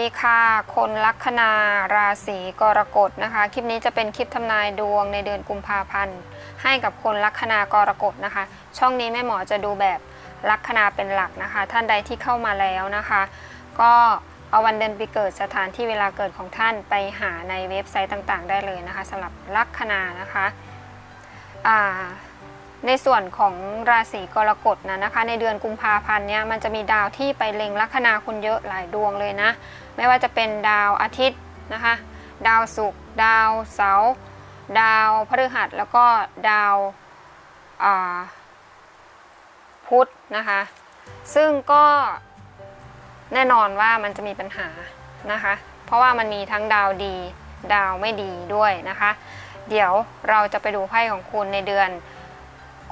ดีค่ะ คนลัคนาราศีกรกฎนะคะ คลิปนี้จะเป็นคลิปทำนายดวงในเดือนกุมภาพันธ์ ให้กับคนลัคนากรกฎนะคะ ช่องนี้แม่หมอจะดูแบบลัคนาเป็นหลักนะคะ ท่านใดที่เข้ามาแล้วนะคะ ก็เอาวันเดือนปีเกิดสถานที่เวลาเกิดของท่านไปหาในเว็บไซต์ต่างๆ ได้เลยนะคะสำหรับลัคนานะคะอ่า ในส่วนของราศีกรกฎนะนะคะ ในเดือนกุมภาพันธ์เนี่ยมันจะมีดาวที่ไปเล็งลัคนาคุณเยอะหลายดวงเลยนะ ไม่ว่าจะเป็นดาวอาทิตย์นะคะ ดาวศุกร์ดาวเสาร์ดาวพฤหัสแล้วก็ดาวาพุธนะคะ ซึ่งก็แน่นอนว่ามันจะมีปัญหานะคะ เพราะว่ามันมีทั้งดาวดี ดาวไม่ดีด้วยนะคะ เดี๋ยวเราจะไปดูไพ่ของคุณในเดือน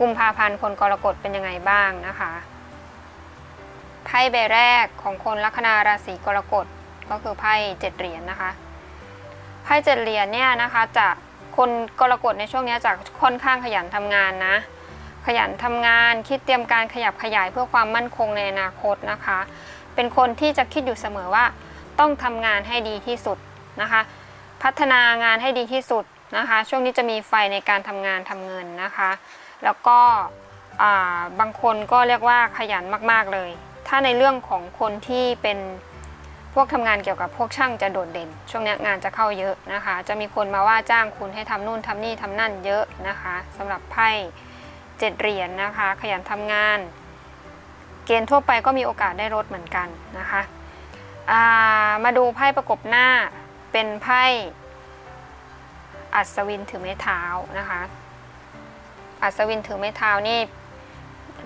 กุมภาพันธ์คนกรกฎเป็นยังไงบ้างนะคะไพ่ใบแรกของคนลัคนาราศีกรกฎก็คือไพ่เจ็ดเหรียญนะคะไพ่เจ็ดเหรียญเนี่ยนะคะจะคนกรกฎในช่วงนี้จะค่อนข้างขยันทำงานนะ ขยันทำงานคิดเตรียมการขยับขยายเพื่อความมั่นคงในอนาคตนะคะ เป็นคนที่จะคิดอยู่เสมอว่าต้องทำงานให้ดีที่สุดนะคะ พัฒนางานให้ดีที่สุดนะคะ ช่วงนี้จะมีไฟในการทำงานทำเงินนะคะ แล้วก็บางคนก็เรียกว่าขยันมากๆเลย ถ้าในเรื่องของคนที่เป็นพวกทำงานเกี่ยวกับพวกช่างจะโดดเด่น ช่วงนี้งานจะเข้าเยอะนะคะ จะมีคนมาว่าจ้างคุณให้ทำนู่นทำนี่ทำนั่นเยอะนะคะสำหรับไพ่เจ็ดเหรียญนะคะ ขยันทำงาน เกณฑ์ทั่วไปก็มีโอกาสได้ลดเหมือนกันนะคะามาดูไพ่ประกบหน้าเป็นไพ่อัศวินถือไม้เท้านะคะ อัศวินถือไม้เท้านี่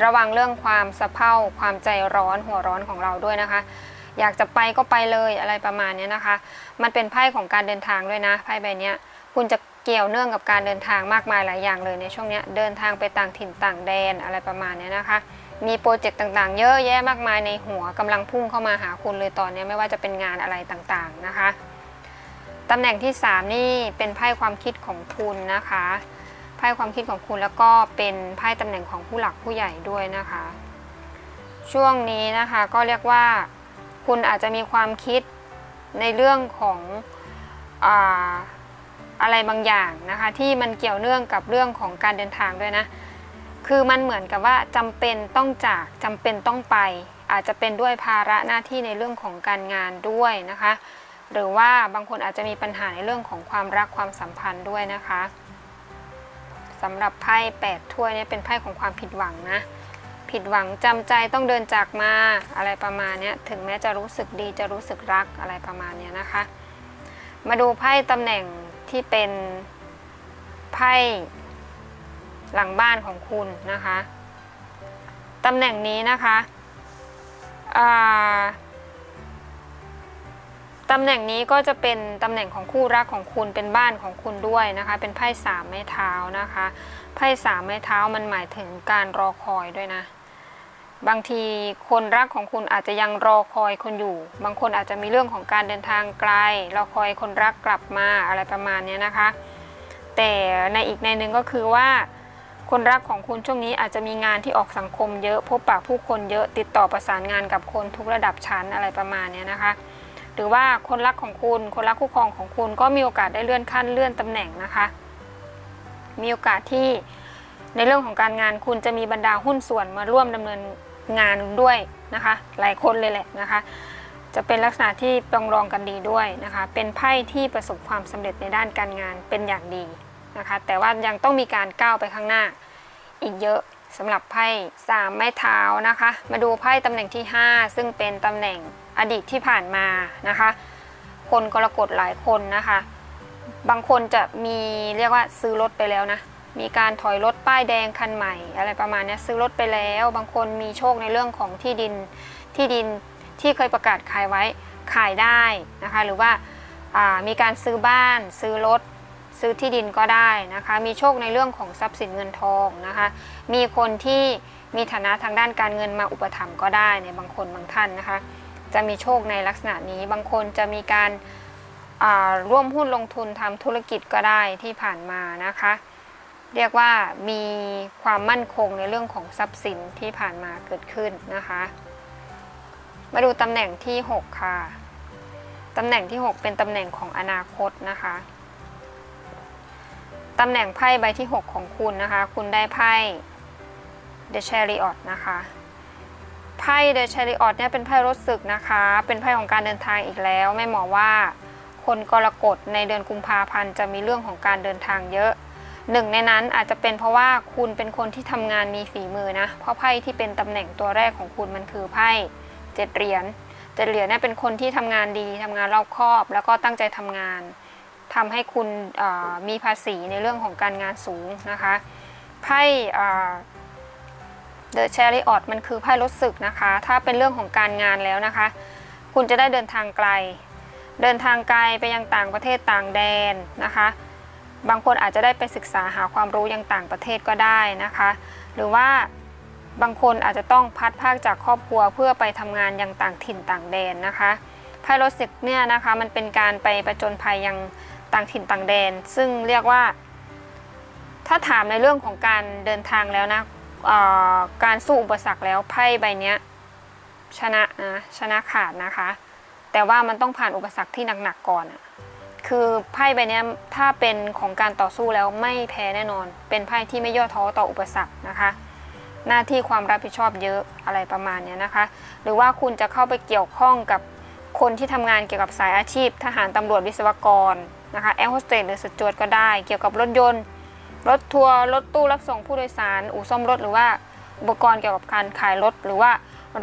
ระวังเรื่องความสะเพร่าความใจร้อนหัวร้อนของเราด้วยนะคะ อยากจะไปก็ไปเลยอะไรประมาณนี้นะคะ มันเป็นไพ่ของการเดินทางด้วยนะไพ่ใบนี้คุณจะเกี่ยวเนื่องกับการเดินทางมากมายหลายอย่างเลยในช่วงนี้เดินทางไปต่างถิ่นต่างแดนอะไรประมาณนี้นะคะ มีโปรเจกต์ต่างๆ เยอะแยะมากมายในหัวกำลังพุ่งเข้ามาหาคุณเลยตอนนี้ไม่ว่าจะเป็นงานอะไรต่างๆนะคะตำแหน่งที่ 3 นี่เป็นไพ่ความคิดของคุณนะคะ ไพ่ความคิดของคุณแล้วก็เป็นไพ่ตำแหน่งของผู้หลักผู้ใหญ่ด้วยนะคะ ช่วงนี้นะคะก็เรียกว่าคุณอาจจะมีความคิดในเรื่องของอาอะไรบางอย่างนะคะที่มันเกี่ยวเนื่องกับเรื่องของการเดินทางด้วยนะ คือมันเหมือนกับว่าจำเป็นต้องจากจำเป็นต้องไป อาจจะเป็นด้วยภาระหน้าที่ในเรื่องของการงานด้วยนะคะ หรือว่าบางคนอาจจะมีปัญหาในเรื่องของความรักความสัมพันธ์ด้วยนะคะ สำหรับไพ่แปดถ้วยเนี่ยเป็นไพ่ของความผิดหวังนะ ผิดหวังจำใจต้องเดินจากมาอะไรประมาณนี้ถึงแม้จะรู้สึกดีจะรู้สึกรักอะไรประมาณนี้นะคะ มาดูไพ่ตำแหน่งที่เป็นไพ่หลังบ้านของคุณนะคะตำแหน่งนี้นะคะอ่า ตำแหน่งนี้ก็จะเป็นตำแหน่งของคู่รักของคุณเป็นบ้านของคุณด้วยนะคะ เป็นไพ่สามไม้เท้านะคะไพ่สามไม้เท้ามันหมายถึงการรอคอยด้วยนะ บางทีคนรักของคุณอาจจะยังรอคอยคนอยู่ บางคนอาจจะมีเรื่องของการเดินทางไกลรอคอยคนรักกลับมาอะไรประมาณนี้นะคะ แต่ในอีกในหนึ่งก็คือว่าคนรักของคุณช่วงนี้อาจจะมีงานที่ออกสังคมเยอะพบปะผู้คนเยอะติดต่อประสานงานกับคนทุกระดับชั้นอะไรประมาณนี้นะคะ หรือว่าคนรักของคุณ คนรักคู่ครองของคุณก็มีโอกาสได้เลื่อนขั้นเลื่อนตำแหน่งนะคะ มีโอกาสที่ในเรื่องของการงานคุณจะมีบรรดาหุ้นส่วนมาร่วมดำเนินงานด้วยนะคะ หลายคนเลยแหละนะคะ จะเป็นลักษณะที่ปรองรองกันดีด้วยนะคะ เป็นไพ่ที่ประสบความสำเร็จในด้านการงานเป็นอย่างดีนะคะ แต่ว่ายังต้องมีการก้าวไปข้างหน้า อีกเยอะสำหรับไพ่สามไม้เท้านะคะ มาดูไพ่ตำแหน่งที่ 5 ซึ่งเป็นตำแหน่ง อดีตที่ผ่านมานะคะ คนกรกฎหลายคนนะคะ บางคนจะมีเรียกว่าซื้อรถไปแล้วนะ มีการถอยรถป้ายแดงคันใหม่ อะไรประมาณนี้ซื้อรถไปแล้ว บางคนมีโชคในเรื่องของที่ดินที่ดินที่เคยประกาศขายไว้ขายได้นะคะ หรือว่าอ่ามีการซื้อบ้าน ซื้อรถซื้อที่ดินก็ได้นะคะ มีโชคในเรื่องของทรัพย์สินเงินทองนะคะ มีคนที่มีฐานะทางด้านการเงินมาอุปถัมภ์ก็ได้ในบางคนบางท่านนะคะ จะมีโชคในลักษณะนี้ บางคนจะมีการาร่วมหุ้นลงทุนทำธุรกิจก็ได้ที่ผ่านมานะคะ เรียกว่ามีความมั่นคงในเรื่องของทรัพย์สินที่ผ่านมาเกิดขึ้นนะคะ มาดูตำแหน่งที่ 6 ค่ะตำแหน่งที่ 6 เป็นตำแหน่งของอนาคตนะคะตำแหน่งไพ่ใบที่ 6 ของคุณนะคะ คุณได้ไพ่ The Chariot นะคะ ไพ่ The Chariot เนี่ยเป็นไพ่รถศึกนะคะ เป็นไพ่ของการเดินทางอีกแล้วแม่หมอว่าคนกรกฎในเดือนกุมภาพันธ์จะมีเรื่องของการเดินทางเยอะหนึ่งในนั้นอาจจะเป็นเพราะว่าคุณเป็นคนที่ทำงานมีฝีมือนะ เพราะไพ่ที่เป็นตำแหน่งตัวแรกของคุณมันคือไพ่เจ็ดเหรียญเจ็ดเหรียญเนี่ยเป็นคนที่ทำงานดีทำงานรอบคอบ แล้วก็ตั้งใจทำงานทำให้คุณมีภาษีในเรื่องของการงานสูงนะคะไพ่ เดอะแชริออตมันคือไพ่รถศึกนะคะ ถ้าเป็นเรื่องของการงานแล้วนะคะ คุณจะได้เดินทางไกล เดินทางไกลไปยังต่างประเทศต่างแดนนะคะ บางคนอาจจะได้ไปศึกษาหาความรู้ยังต่างประเทศก็ได้นะคะ หรือว่าบางคนอาจจะต้องพัดภาคจากครอบครัวเพื่อไปทำงานยังต่างถิ่นต่างแดนนะคะไพ่รถสิบเนี่ยนะคะมันเป็นการไปประจนภัยยังต่างถิ่นต่างแดน ซึ่งเรียกว่า ถ้าถามในเรื่องของการเดินทางแล้วนะ การสู้อุปสรรคแล้วไพ่ใบนี้ชนะนะชนะขาดนะคะ แต่ว่ามันต้องผ่านอุปสรรคที่หนักๆก่อนอะคือไพ่ใบนี้ถ้าเป็นของการต่อสู้แล้วไม่แพ้แน่นอน เป็นไพ่ที่ไม่ย่อท้อต่ออุปสรรคนะคะ หน้าที่ความรับผิดชอบเยอะอะไรประมาณนี้นะคะ หรือว่าคุณจะเข้าไปเกี่ยวข้องกับคนที่ทำงานเกี่ยวกับสายอาชีพ ทหารตำรวจวิศวกรนะคะแอร์โฮสเตสหรือสจวตก็ได้ เกี่ยวกับรถยนต์ รถทัวร์รถตู้รับส่งผู้โดยสาร อู่ซ่อมรถหรือว่าอุปกรณ์เกี่ยวกับการขายรถ หรือว่า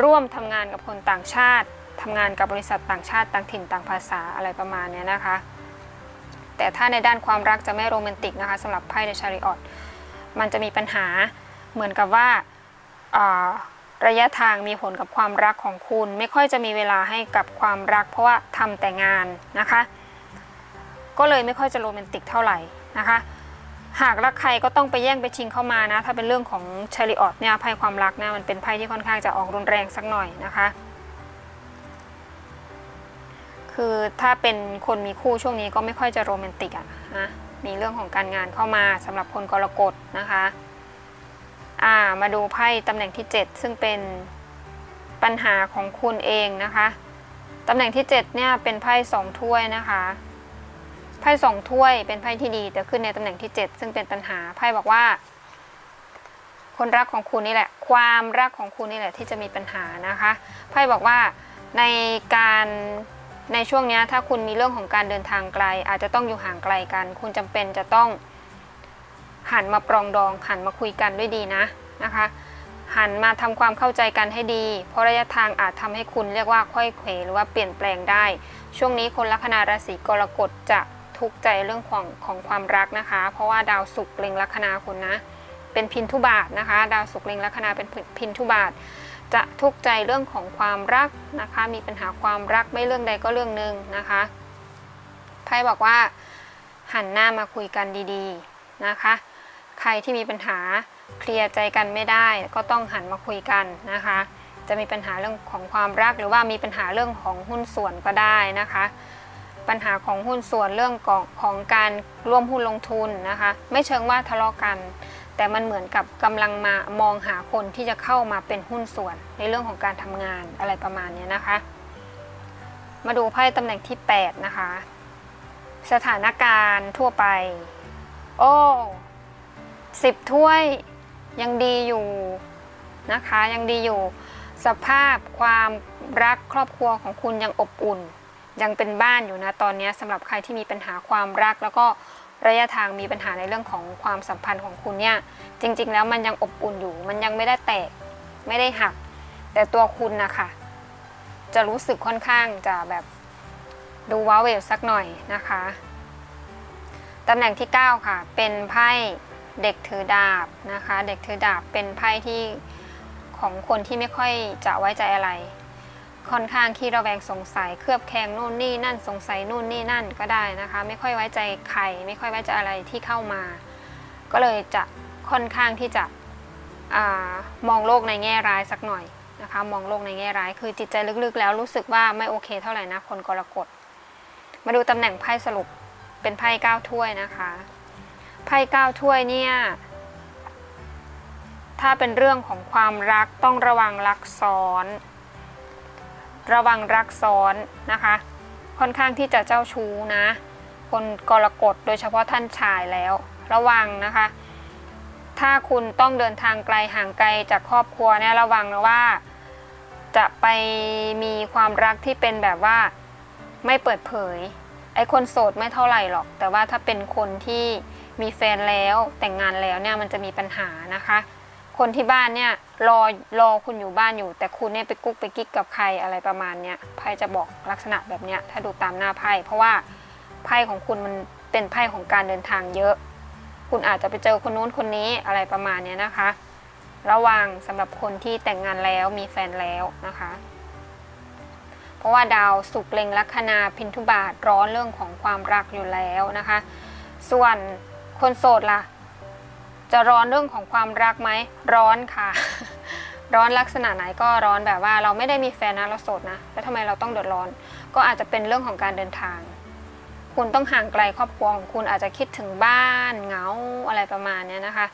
ร่วมทำงานกับคนต่างชาติทำงานกับบริษัทต่างชาติต่างถิ่นต่างภาษาอะไรประมาณเนี้ยนะคะ แต่ถ้าในด้านความรักจะไม่โรแมนติกนะคะสำหรับไพ่เดชาริออตมันจะมีปัญหาเหมือนกับว่าอ่าระยะทางมีผลกับความรักของคุณ ไม่ค่อยจะมีเวลาให้กับความรัก เพราะว่าทำแต่งานนะคะ ก็เลยไม่ค่อยจะโรแมนติกเท่าไหร่นะคะ หากรักใครก็ต้องไปแย่งไปชิงเข้ามานะ ถ้าเป็นเรื่องของชาริออตเนี่ยไพ่ความรักนะมันเป็นไพ่ที่ค่อนข้างจะออกรุนแรงสักหน่อยนะคะ คือถ้าเป็นคนมีคู่ช่วงนี้ก็ไม่ค่อยจะโรแมนติกอะนะมีเรื่องของการงานเข้ามาสำหรับคนกรกฎนะคะอ่ามาดูไพ่ตำแหน่งที่ 7 ซึ่งเป็นปัญหาของคุณเองนะคะตำแหน่งที่ 7 เนี่ยเป็นไพ่สองถ้วยนะคะ พ่สองถ้วยเป็นไพ่ที่ดี แต่ขึ้นในตำแหน่งที่ 7 ซึ่งเป็นปัญหาไพ่บอกว่า คนรักของคุณนี่แหละ ความรักของคุณนี่แหละที่จะมีปัญหานะคะไพ่บอกว่าในการในช่วงนี้ถ้าคุณมีเรื่องของการเดินทางไกล อาจจะต้องอยู่ห่างไกลกัน คุณจำเป็นจะต้อง หันมาปรองดอง หันมาคุยกันด้วยดีนะนะคะ หันมาทำความเข้าใจกันให้ดี เพราะระยะทางอาจทำให้คุณเรียกว่าค่อยเขวหรือว่าเปลี่ยนแปลงได้ ช่วงนี้คนลัคนาราศีกรกฎจะ ทุกข์ใจเรื่องของของความรักนะคะ เพราะว่าดาวศุกร์เล็งลัคนาคุณนะ เป็นพินทุบาทนะคะ ดาวศุกร์เล็งลัคนาเป็นพินทุบาท จะทุกข์ใจเรื่องของความรักนะคะ มีปัญหาความรักไม่เรื่องใดก็เรื่องหนึ่งนะคะไพ่บอกว่าหันหน้ามาคุยกันดีๆนะคะ ใครที่มีปัญหาเคลียร์ใจกันไม่ได้ ก็ต้องหันมาคุยกันนะคะ จะมีปัญหาเรื่องของความรักหรือว่ามีปัญหาเรื่องของหุ้นส่วนก็ได้นะคะ ปัญหาของหุ้นส่วนเรื่องของของการร่วมหุ้นลงทุนนะคะ ไม่เชิงว่าทะเลาะกัน แต่มันเหมือนกับกำลังมามองหาคนที่จะเข้ามาเป็นหุ้นส่วน ในเรื่องของการทำงานอะไรประมาณนี้นะคะ มาดูไพ่ตำแหน่งที่ 8 นะคะ สถานการณ์ทั่วไป โอ้สิบถ้วยยังดีอยู่นะคะยังดีอยู่ สภาพความรักครอบครัวของคุณยังอบอุ่น ยังเป็นบ้านอยู่นะตอนนี้สำหรับใครที่มีปัญหาความรัก แล้วก็ระยะทางมีปัญหาในเรื่องของความสัมพันธ์ของคุณเนี่ยจริง ๆ แล้วมันยังอบอุ่นอยู่ มันยังไม่ได้แตกไม่ได้หัก แต่ตัวคุณนะคะจะรู้สึกค่อนข้างจะแบบดูว้าเวสักหน่อยนะคะตำแหน่งที่ 9 ค่ะ เป็นไพ่เด็กถือดาบนะคะ เด็กถือดาบเป็นไพ่ที่ของคนที่ไม่ค่อยจะไว้ใจอะไร ค่อนข้างขี้ระแวงสงสัย เคลือบแคลงนู่นนี่นั่นสงสัยนู่นนี่นั่นก็ได้นะคะ ไม่ค่อยไว้ใจใคร ไม่ค่อยไว้ใจอะไรที่เข้ามา ก็เลยจะค่อนข้างที่จะอมองโลกในแง่ร้ายสักหน่อยนะคะ มองโลกในแง่ร้าย คือจิตใจลึกๆ แล้วรู้สึกว่าไม่โอเคเท่าไหร่นะคนกรกฎมาดูตำแหน่งไพ่สรุปเป็นไพ่เก้าถ้วยนะคะไพ่เก้าถ้วยเนี่ยถ้าเป็นเรื่องของความรักต้องระวังรักซ้อน ระวังรักซ้อนนะคะ ค่อนข้างที่จะเจ้าชู้นะ คนกรกฎโดยเฉพาะท่านชายแล้ว ระวังนะคะ ถ้าคุณต้องเดินทางไกลห่างไกลจากครอบครัวเนี่ยระวังนะว่า จะไปมีความรักที่เป็นแบบว่าไม่เปิดเผย ไอ้คนโสดไม่เท่าไหร่หรอก แต่ว่าถ้าเป็นคนที่มีแฟนแล้วแต่งงานแล้วเนี่ยมันจะมีปัญหานะคะ คนที่บ้านเนี่ยรอรอคุณอยู่บ้านอยู่ แต่คุณเนี่ยไปกุ๊กไปกิ๊กกับใครอะไรประมาณเนี้ยไพ่จะบอกลักษณะแบบเนี้ยถ้าดูตามหน้าไพ่เพราะว่าไพ่ของคุณมันเป็นไพ่ของการเดินทางเยอะ คุณอาจจะไปเจอคนนู้นคนนี้อะไรประมาณเนี้ยนะคะ ระวังสำหรับคนที่แต่งงานแล้วมีแฟนแล้วนะคะ เพราะว่าดาวสุกร์เล็งลัคนาพินทุบาทร้อนเรื่องของความรักอยู่แล้วนะคะ ส่วนคนโสดล่ะ จะร้อนเรื่องของความรักไหมร้อนค่ะ ร้อนลักษณะไหนก็ร้อนแบบว่าเราไม่ได้มีแฟนนะเราโสดนะแล้วทำไมเราต้องเดือดร้อน ก็อาจจะเป็นเรื่องของการเดินทาง คุณต้องห่างไกลครอบครัวของคุณอาจจะคิดถึงบ้านเหงาอะไรประมาณเนี้ยนะคะ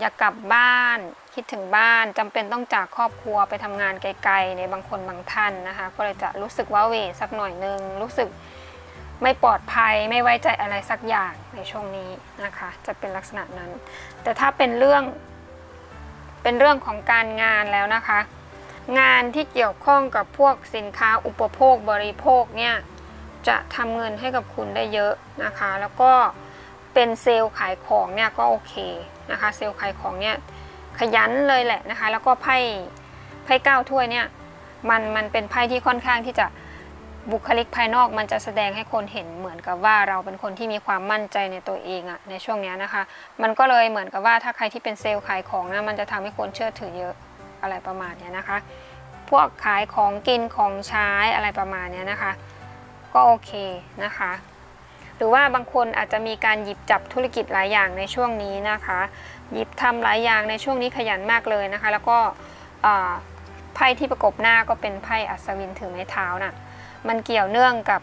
อยากกลับบ้านคิดถึงบ้านจำเป็นต้องจากครอบครัวไปทำงานไกลๆในบางคนบางท่านนะคะ ก็เลยจะรู้สึกว่าเหวสักหน่อยนึงรู้สึก ไม่ปลอดภัยไม่ไว้ใจอะไรสักอย่างในช่วงนี้นะคะ จะเป็นลักษณะนั้น แต่ถ้าเป็นเรื่องเป็นเรื่องของการงานแล้วนะคะ งานที่เกี่ยวข้องกับพวกสินค้าอุปโภคบริโภคเนี่ยจะทำเงินให้กับคุณได้เยอะนะคะ แล้วก็เป็นเซลล์ขายของเนี่ยก็โอเคนะคะ เซลล์ขายของเนี่ยขยันเลยแหละนะคะ แล้วก็ไพ่ไพ่เก้าถ้วยเนี่ยมันมันเป็นไพ่ที่ค่อนข้างที่จะ บุคลิกภายนอกมันจะแสดงให้คนเห็นเหมือนกับว่าเราเป็นคนที่มีความมั่นใจในตัวเองอะในช่วงนี้นะคะ มันก็เลยเหมือนกับว่าถ้าใครที่เป็นเซลล์ขายของนะมันจะทำให้คนเชื่อถือเยอะอะไรประมาณเนี้ยนะคะ พวกขายของกินของใช้อะไรประมาณเนี้ยนะคะ ก็โอเคนะคะ หรือว่าบางคนอาจจะมีการหยิบจับธุรกิจหลายอย่างในช่วงนี้นะคะ หยิบทำหลายอย่างในช่วงนี้ขยันมากเลยนะคะ แล้วก็ไพ่ที่ประกบหน้าก็เป็นไพ่อัศวินถือไม้เท้าน่ะ มันเกี่ยวเนื่องกับ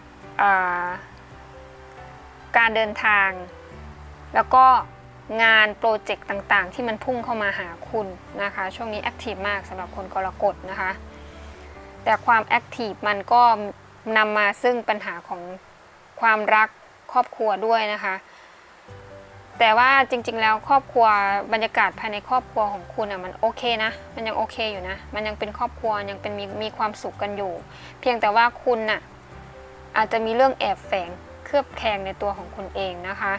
าการเดินทาง แล้วก็งานโปรเจกต์ต่างๆ ที่มันพุ่งเข้ามาหาคุณนะคะ ช่วงนี้แอคทีฟมากสำหรับคนกรกฎนะคะ แต่ความแอคทีฟมันก็นำมาซึ่งปัญหาของความรักครอบครัวด้วยนะคะ แต่ว่าจริงๆ แล้วครอบครัวบรรยากาศภายในครอบครัวของคุณอะมันโอเคนะ มันยังโอเคอยู่นะ มันยังเป็นครอบครัวยังเป็นมีมีความสุขกันอยู่ เพียงแต่ว่าคุณน่ะอาจจะมีเรื่องแอบแฝงเคลือบแคลงในตัวของคุณเองนะคะ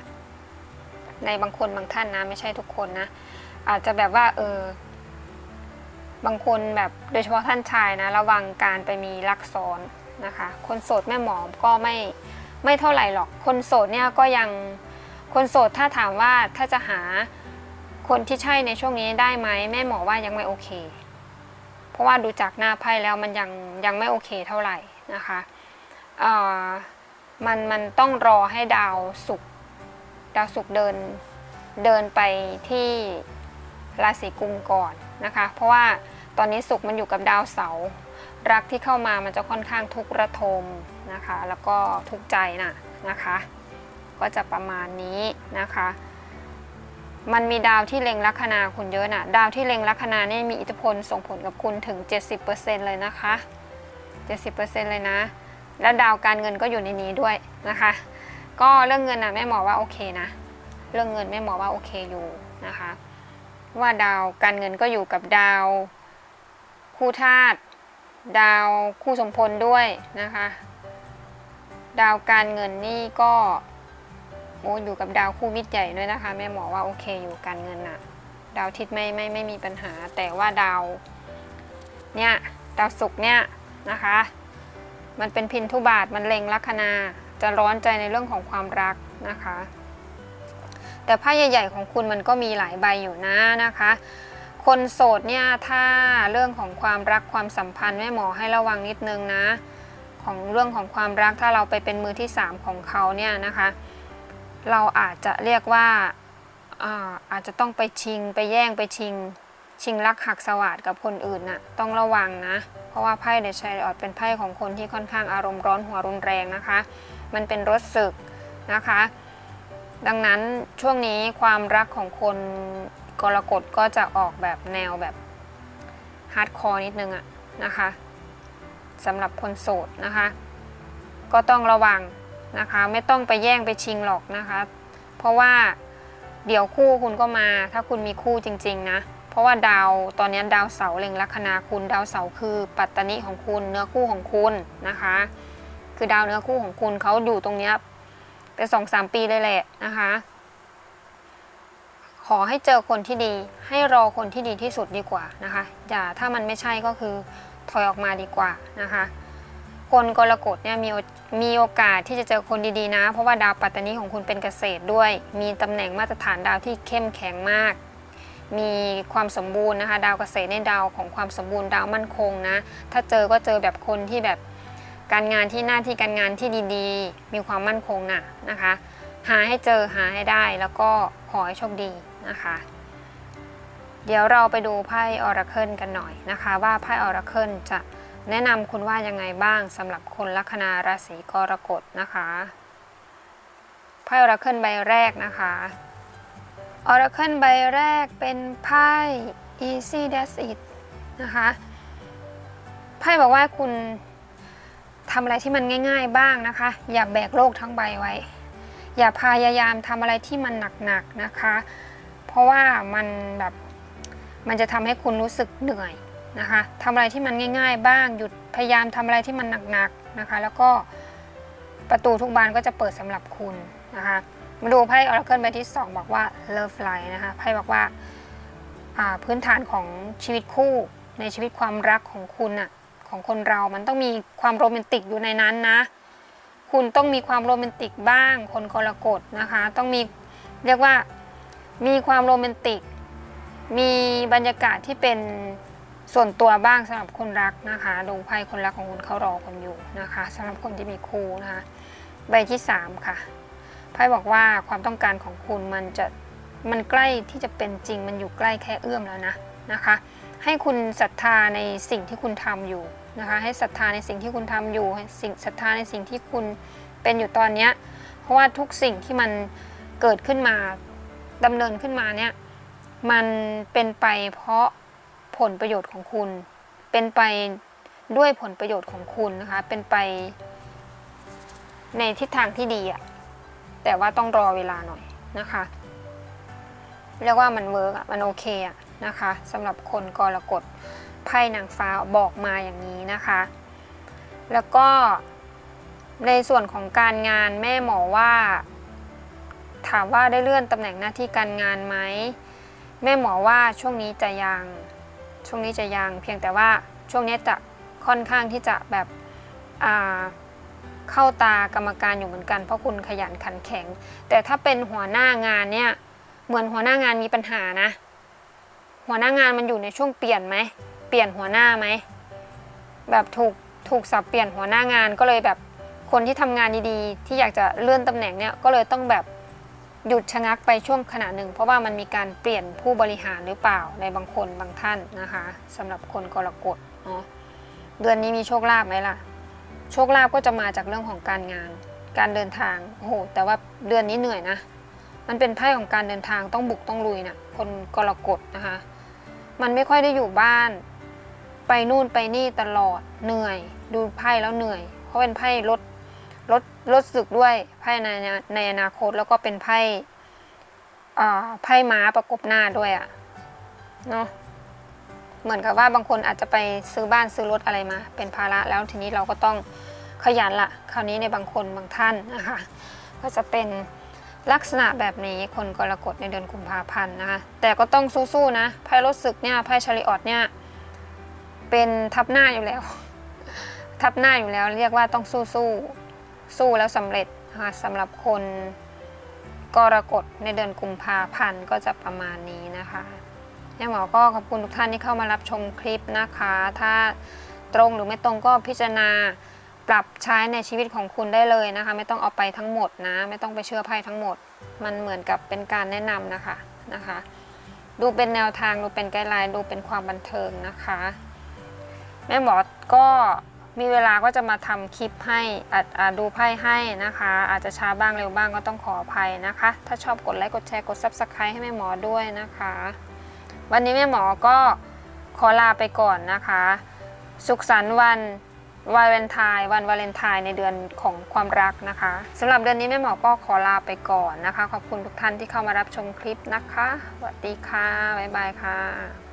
ในบางคนบางท่านนะไม่ใช่ทุกคนนะ อาจจะแบบว่าเออบางคนแบบโดยเฉพาะท่านชายนะ ระวังการไปมีรักซ้อนนะคะ คนโสดแม่หมอก็ไม่ไม่เท่าไหร่หรอก คนโสดเนี่ยก็ยัง คนโสดถ้าถามว่าถ้าจะหาคนที่ใช่ในช่วงนี้ได้ไหมแม่หมอว่ายังไม่โอเค เพราะว่าดูจากหน้าไพ่แล้วมันยังยังไม่โอเคเท่าไหร่นะคะเออมันมันต้องรอให้ดาวศุกดาวศุกเดินเดินไปที่ราศีกุมก่อนนะคะ เพราะว่าตอนนี้ศุกมันอยู่กับดาวเสาร์รักที่เข้ามามันจะค่อนข้างทุกข์ระทมนะคะ แล้วก็ทุกข์ใจน่ะนะคะ ก็จะประมาณนี้นะคะ มันมีดาวที่เล็งลัคนาคุณเยอะน่ะดาวที่เล็งลัคนานี่มีอิทธิพลส่งผลกับคุณถึง 70%เลยนะคะ 70%เลยนะ แล้วดาวการเงินก็อยู่ในนี้ด้วยนะคะ ก็เรื่องเงินนะแม่หมอว่าโอเคนะ เรื่องเงินแม่หมอว่าโอเคอยู่นะคะ ว่าดาวการเงินก็อยู่กับดาวคู่ธาตุดาวคู่สมพลด้วยนะคะ ดาวการเงินนี่ก็ โอ้อยู่กับดาวคู่มิตรใหญ่ด้วยนะคะ แม่หมอว่าโอเคอยู่การเงินน่ะดาวทิศไม่ไม่ไม่มีปัญหา แต่ว่าดาวเนี่ยดาวศุกร์เนี่ยนะคะ มันเป็นพินทุบาทมันเล็งลัคนาจะร้อนใจในเรื่องของความรักนะคะ แต่ไพ่ใหญ่ ๆ ของคุณมันก็มีหลายใบอยู่นะนะคะ คนโสดเนี่ยถ้าเรื่องของความรักความสัมพันธ์แม่หมอให้ระวังนิดนึงนะ ของเรื่องของความรักถ้าเราไปเป็นมือที่สามของเขาเนี่ยนะคะ เราอาจจะเรียกว่าอาอาจจะต้องไปชิงไปแย่งไปชิง ชิงรักหักสวัสดกับคนอื่นน่ะต้องระวังนะ เพราะว่าไพ่เดชัยออดเป็นไพ่ของคนที่ค่อนข้างอารมณ์ร้อนหัวรุนแรงนะคะ มันเป็นรถศึกนะคะ ดังนั้นช่วงนี้ความรักของคนกรกฎก็จะออกแบบแนวแบบฮาร์ดคอร์นิดนึงอะนะคะสำหรับคนโสดนะคะ ก็ต้องระวัง นะคะ ไม่ต้องไปแย่งไปชิงหรอกนะคะ เพราะว่าเดี๋ยวคู่คุณก็มา ถ้าคุณมีคู่จริง ๆ นะ เพราะว่าดาวตอนนี้ดาวเสาร์เล็งลัคนาคุณ ดาวเสาคือปัตตนิของคุณ เนื้อคู่ของคุณนะคะ คือดาวเนื้อคู่ของคุณเขาอยู่ตรงนี้เป็นสองสามปีเลยแหละนะคะ ขอให้เจอคนที่ดี ให้รอคนที่ดีที่สุดดีกว่านะคะ อย่าถ้ามันไม่ใช่ก็คือถอยออกมาดีกว่านะคะ คนกรกฎเนี่ยมีมีโอกาสที่จะเจอคนดีๆนะ เพราะว่าดาวปัตตานีของคุณเป็นเกษตรด้วย มีตำแหน่งมาตรฐานดาวที่เข้มแข็งมาก มีความสมบูรณ์นะคะ ดาวเกษตรในยดาวของความสมบูรณ์ดาวมั่นคงนะ ถ้าเจอก็เจอแบบคนที่แบบการงานที่หน้าที่การงานที่ดีๆ มีความมั่นคงน่ะนะคะ หาให้เจอหาให้ได้แล้วก็ขอให้โชคดีนะคะ เดี๋ยวเราไปดูไพ่ออราเคิลกันหน่อยนะคะ ว่าไพ่ออราเคิลจะ แนะนำคุณว่ายังไงบ้างสำหรับคนลัคนาราศีกรกฎนะคะไพ่ออราเคิลใบแรกนะคะออราเคิลใบแรกเป็นไพ่ easy that's it นะคะไพ่บอกว่าคุณทำอะไรที่มันง่าย ๆบ้างนะคะ อย่าแบกโลกทั้งใบไว้ อย่าพยายามทำอะไรที่มันหนักๆนะคะ เพราะว่ามันแบบมันจะทำให้คุณรู้สึกเหนื่อย นะคะทำอะไรที่มันง่าย ๆ บ้างหยุดพยายามทำอะไรที่มันหนักๆนะคะ แล้วก็ประตูทุกบานก็จะเปิดสำหรับคุณนะคะมาดูไพ่ออร์เคิลใบที่ 2 บอกว่า love life นะคะไพ่บอกว่าาพื้นฐานของชีวิตคู่ในชีวิตความรักของคุณอะของคนเรามันต้องมีความโรแมนติกอยู่ในนั้นนะ คุณต้องมีความโรแมนติกบ้าง คนกรกฎนะคะ ต้องมีเรียกว่ามีความโรแมนติก มีบรรยากาศที่เป็น ส่วนตัวบ้างสำหรับคนรักนะคะดูไพ่คนรักของคุณเขารอคนอยู่นะคะสำหรับคนที่มีคู่นะคะ ใบที่3ค่ะไพ่บอกว่าความต้องการของคุณมันจะมันใกล้ที่จะเป็นจริง มันอยู่ใกล้แค่เอื้อมแล้วนะนะคะ ให้คุณศรัทธาในสิ่งที่คุณทำอยู่นะคะ ให้ศรัทธาในสิ่งที่คุณทำอยู่สิ่งศรัทธาในสิ่งที่คุณเป็นอยู่ตอนเนี้ยเพราะว่าทุกสิ่งที่มันเกิดขึ้นมาดำเนินขึ้นมาเนี่ยมันเป็นไปเพราะ ผลประโยชน์ของคุณ เป็นไปด้วยผลประโยชน์ของคุณนะคะ เป็นไปในทิศทางที่ดีอะแต่ว่าต้องรอเวลาหน่อยนะคะ เรียกว่ามันเวิร์กอะมันโอเคอะนะคะสำหรับคนกรกฎไพ่นางฟ้าบอกมาอย่างนี้นะคะ แล้วก็ในส่วนของการงานแม่หมอว่า ถามว่าได้เลื่อนตำแหน่งหน้าที่การงานไหมแม่หมอว่าช่วงนี้จะยัง ช่วงนี้จะยังเพียงแต่ว่าช่วงนี้จะค่อนข้างที่จะแบบเข้าตากรรมการอยู่เหมือนกัน เพราะคุณขยันขันแข็ง แต่ถ้าเป็นหัวหน้างานเนี่ยเหมือนหัวหน้างานมีปัญหานะ หัวหน้างานมันอยู่ในช่วงเปลี่ยนไหมเปลี่ยนหัวหน้าไหมแบบถูกถูกสับเปลี่ยนหัวหน้างานก็เลยแบบคนที่ทำงานดีๆ ที่อยากจะเลื่อนตำแหน่งเนี่ยก็เลยต้องแบบ หยุดชะงักไปช่วงขณะหนึ่ง เพราะว่ามันมีการเปลี่ยนผู้บริหารหรือเปล่าในบางคนบางท่านนะคะสำหรับคนกรกฎเนาะเดือนนี้มีโชคลาภไหมล่ะ โชคลาภก็จะมาจากเรื่องของการงาน การเดินทางโอ้โหแต่ว่าเดือนนี้เหนื่อยนะ มันเป็นไพ่ของการเดินทางต้องบุกต้องลุยนะคนกรกฎนะคะ มันไม่ค่อยได้อยู่บ้าน ไปนู่นไปนี่ตลอดเหนื่อย ดูไพ่แล้วเหนื่อย เพราะเป็นไพ่ลด ลดลดศึกด้วยไพ่ในในอนาคตแล้วก็เป็นไพ่ไพ่ม้าประกบหน้าด้วยอะเนาะเหมือนกับว่าบางคนอาจจะไปซื้อบ้านซื้อรถอะไรมา เป็นภาระแล้วทีนี้เราก็ต้องขยันละคราวนี้ในบางคนบางท่านนะคะก็จะเป็นลักษณะแบบนี้คนกรกฎในเดือนกุมภาพันธ์นะคะแต่ก็ต้องสู้ๆนะไพ่รถศึกเนี่ยไพ่ชาริออตเนี่ยเป็นทับหน้าอยู่แล้ว ทับหน้าอยู่แล้วเรียกว่าต้องสู้ๆ สู้แล้วสำเร็จนะคะสำหรับคนกรกฎในเดือนกุมภาพันธ์ก็จะประมาณนี้นะคะแม่หมอก็ขอบคุณทุกท่านที่เข้ามารับชมคลิปนะคะ ถ้าตรงหรือไม่ตรงก็พิจารณาปรับใช้ในชีวิตของคุณได้เลยนะคะ ไม่ต้องเอาไปทั้งหมดนะ ไม่ต้องไปเชื่อไพ่ทั้งหมด มันเหมือนกับเป็นการแนะนำนะคะนะคะ ดูเป็นแนวทางดูเป็นไกด์ไลน์ดูเป็นความบันเทิงนะคะ แม่หมอก็ มีเวลาก็จะมาทำคลิปให้ดูไพ่ให้นะคะ อาจจะช้าบ้างเร็วบ้างก็ต้องขออภัยนะคะ ถ้าชอบกดไลค์กดแชร์กด Subscribe ให้แม่หมอด้วยนะคะ วันนี้แม่หมอก็ขอลาไปก่อนนะคะ สุขสันต์วันวาเลนไทน์วันวาเลนไทน์ในเดือนของความรักนะคะสำหรับเดือนนี้แม่หมอก็ขอลาไปก่อนนะคะ ขอบคุณทุกท่านที่เข้ามารับชมคลิปนะคะสวัสดีค่ะบ๊ายบายค่ะ